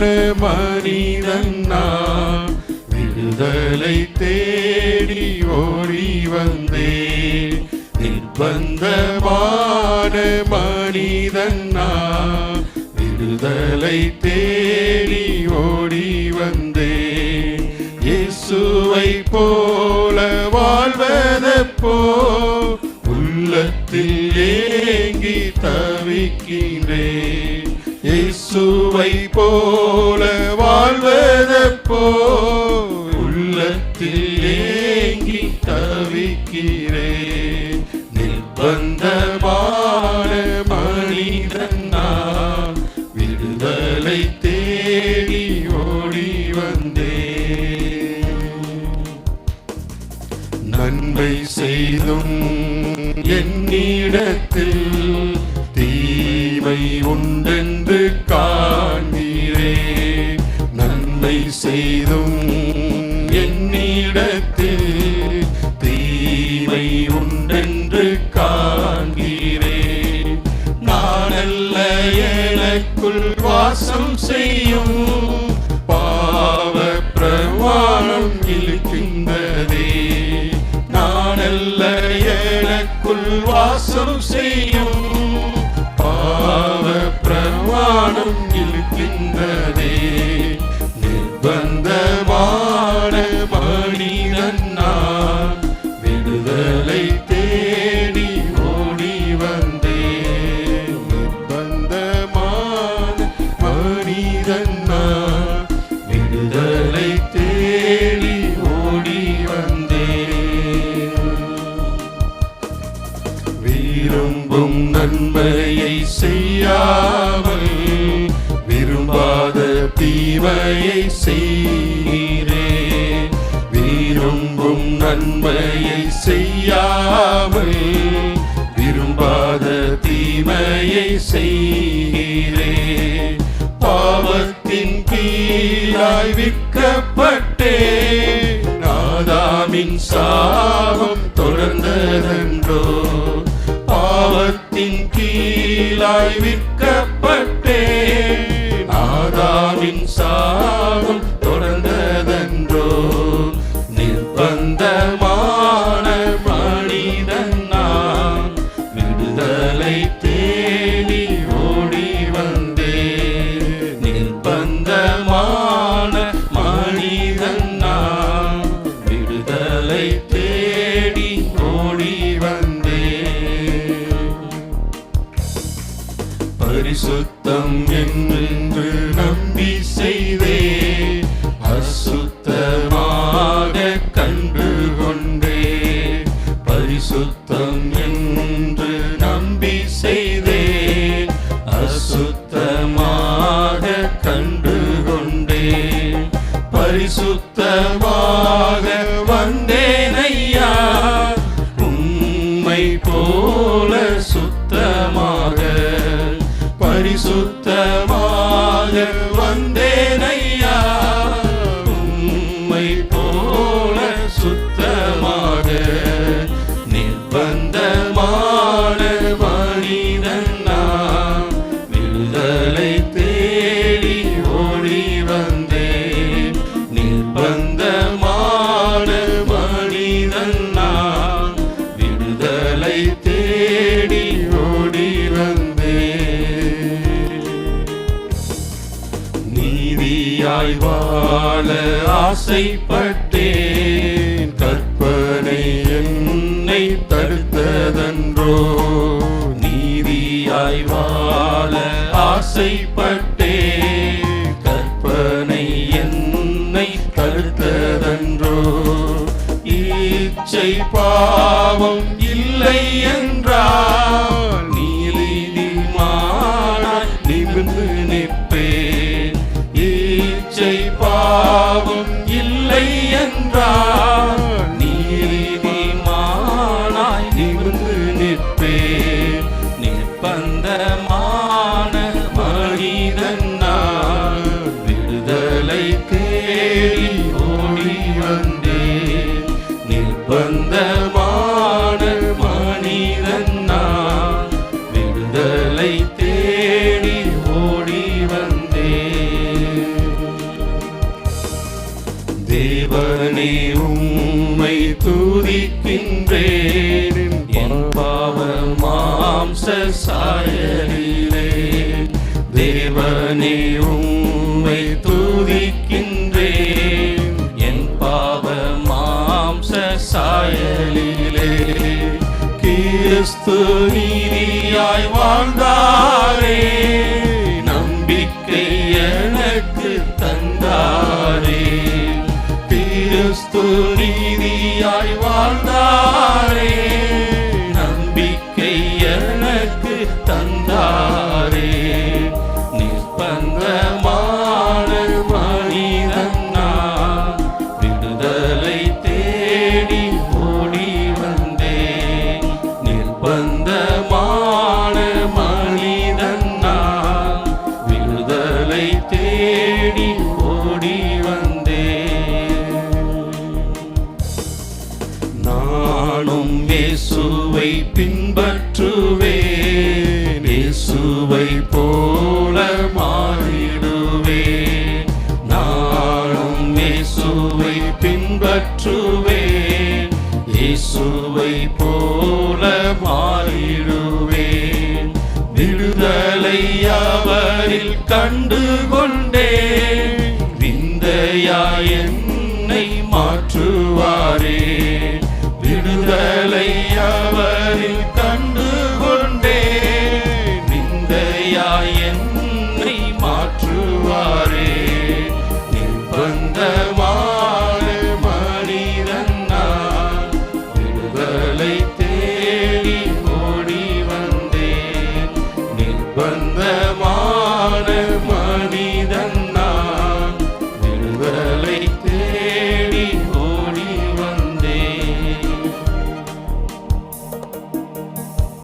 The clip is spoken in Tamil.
மனிதன் நான் விடுதலை தேடி ஓடி வந்தேன். நிர்பந்தமான மனிதன் நான் விடுதலை தேடி ஓடி வந்தேன். இயேசுவை போல வாழ்வதப்போ உள்ளத்தில் ஏங்கி தவிக்கின்றேன். இயேசுவை போல வாழ்வதப்போ? உள்ளத்தில் ஏங்கி தவிக்கிறேன். நிர்பந்தமான மனிதன் நான் விடுதலை தேடி ஓடி வந்தேன். நன்மை செய்தும் என்னிடத்தில் தீமை உண்டென்று காண்கிறே. நன்மை செய்தும் என்னிடத்தில் தீமை உண்டென்று காண்கிறே. நானல்ல எனக்குள் வாசம் செய்யும் பாவ பிரவாணம் இழுக்கின்றதே நானல்ல எனக்குள் வாசம் செய்யும் மனிதன் நான் விடுதலை தேடி ஓடி வந்தே விரும்பும் நன்மையை செய்யாமல் விரும்பாத தீமையை செய்கிறேன் விரும்பும் நன்மையை செய்யாமல் விரும்பாத தீமையை செய்கிறேன் விற்கப்பட்டேன் நாதாமின் சாபம் தொடர்ந்ததென்றோ. பாவத்தின் கீழாய் விற்கப்பட்டே. பரிசுத்தம் என்று நம்பி செய்தே அசுத்தமாக கண்டு கொண்டே. பரிசுத்தம் என்று நம்பி செய்தே அசுத்தமாக கண்டு கொண்டே. பரிசுத்தமாக வந்தேனையா உம்மை போல சுத்தமாக பரிசுத்தமாக நீதியாய் வாழ ஆசைப்பட்டேன். கற்பனை என்னை தடுத்ததன்றோ. நீதியாய் வாழ ஆசைப்பட்டேன். கற்பனை என்னை தடுத்ததன்றோ. இச்சை பாவம் இல்லை என்றார் ஏறி வந்தே நிர்பந்தமான மனிதன் நான் விடுதலை தேடி ஓடி வந்தே தேவனே உம்மை துதிக்கின்றேன். என் பாவ மாம்ச சாயலில் Anthony. மாலை போல மாறிடுவேன். விடுதலை அவரில் கண்டு கொண்டே விந்தையா என்னை மாற்றுவாரே. விடுதலையா